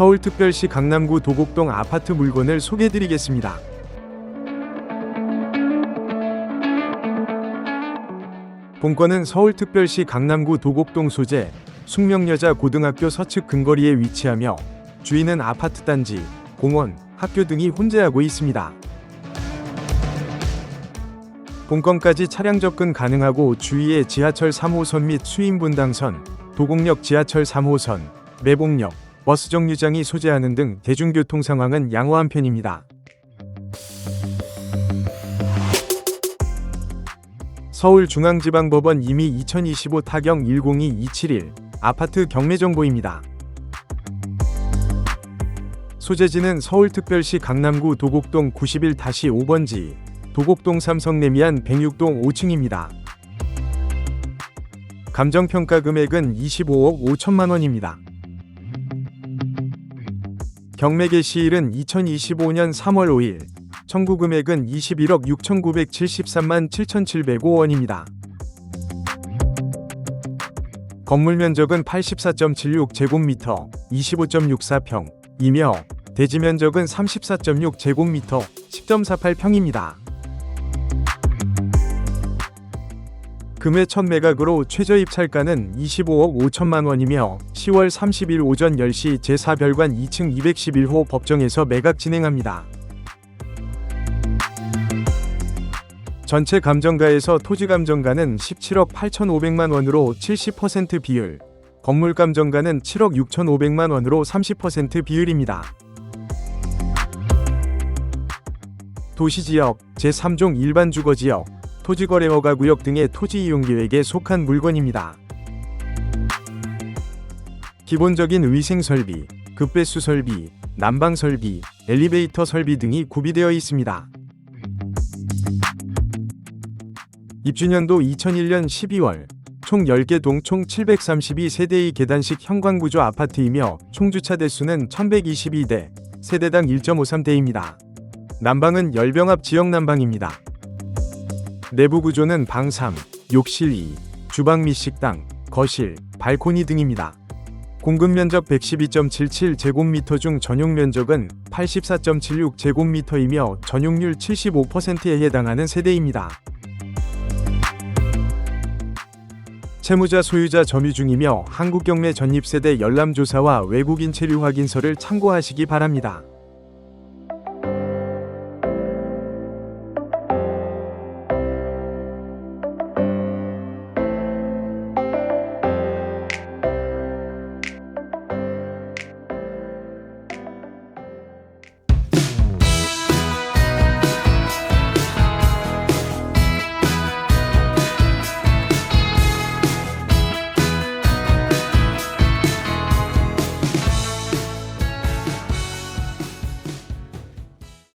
서울특별시 강남구 도곡동 아파트 물건을 소개해드리겠습니다. 본건은 서울특별시 강남구 도곡동 소재 숙명여자 고등학교 서측 근거리에 위치하며 주인은 아파트 단지, 공원, 학교 등이 혼재하고 있습니다. 본건까지 차량 접근 가능하고 주위에 지하철 3호선 및 수인분당선, 도곡역 지하철 3호선, 매봉역, 버스 정류장이 소재하는 등 대중교통 상황은 양호한 편입니다. 서울중앙지방법원 이미 2025 타경 102271 아파트 경매 정보입니다. 소재지는 서울특별시 강남구 도곡동 91-5번지, 도곡동 삼성내미안 106동 5층입니다. 감정평가 금액은 25억 5천만 원입니다. 경매 개 시일은 2025년 3월 5일, 청구 금액은 21억 6,973만 7,705원입니다. 건물 면적은 84.76제곱미터, 25.64평, 이며 대지 면적은 34.6제곱미터, 10.48평입니다. 금회 첫 매각으로 최저 입찰가는 25억 5천만 원이며 10월 30일 오전 10시 제4별관 2층 211호 법정에서 매각 진행합니다. 전체 감정가에서 토지 감정가는 17억 8,500만 원으로 70% 비율, 건물 감정가는 7억 6,500만 원으로 30% 비율입니다. 도시지역, 제3종 일반 주거지역, 토지거래허가 구역 등의 토지 이용 계획에 속한 물건입니다. 기본적인 위생 설비, 급배수 설비, 난방 설비, 엘리베이터 설비 등이 구비되어 있습니다. 입주년도 2001년 12월 총 10개 동 총 732세대의 계단식 현관구조 아파트이며 총 주차 대수는 1122대, 세대당 1.53대입니다. 난방은 열병합 지역 난방입니다. 내부 구조는 방 3, 욕실 2, 주방 및 식당, 거실, 발코니 등입니다. 공급 면적 112.77 제곱미터 중 전용 면적은 84.76 제곱미터이며 전용률 75%에 해당하는 세대입니다. 채무자 소유자 점유 중이며 한국경매 전입세대 열람조사와 외국인 체류 확인서를 참고하시기 바랍니다.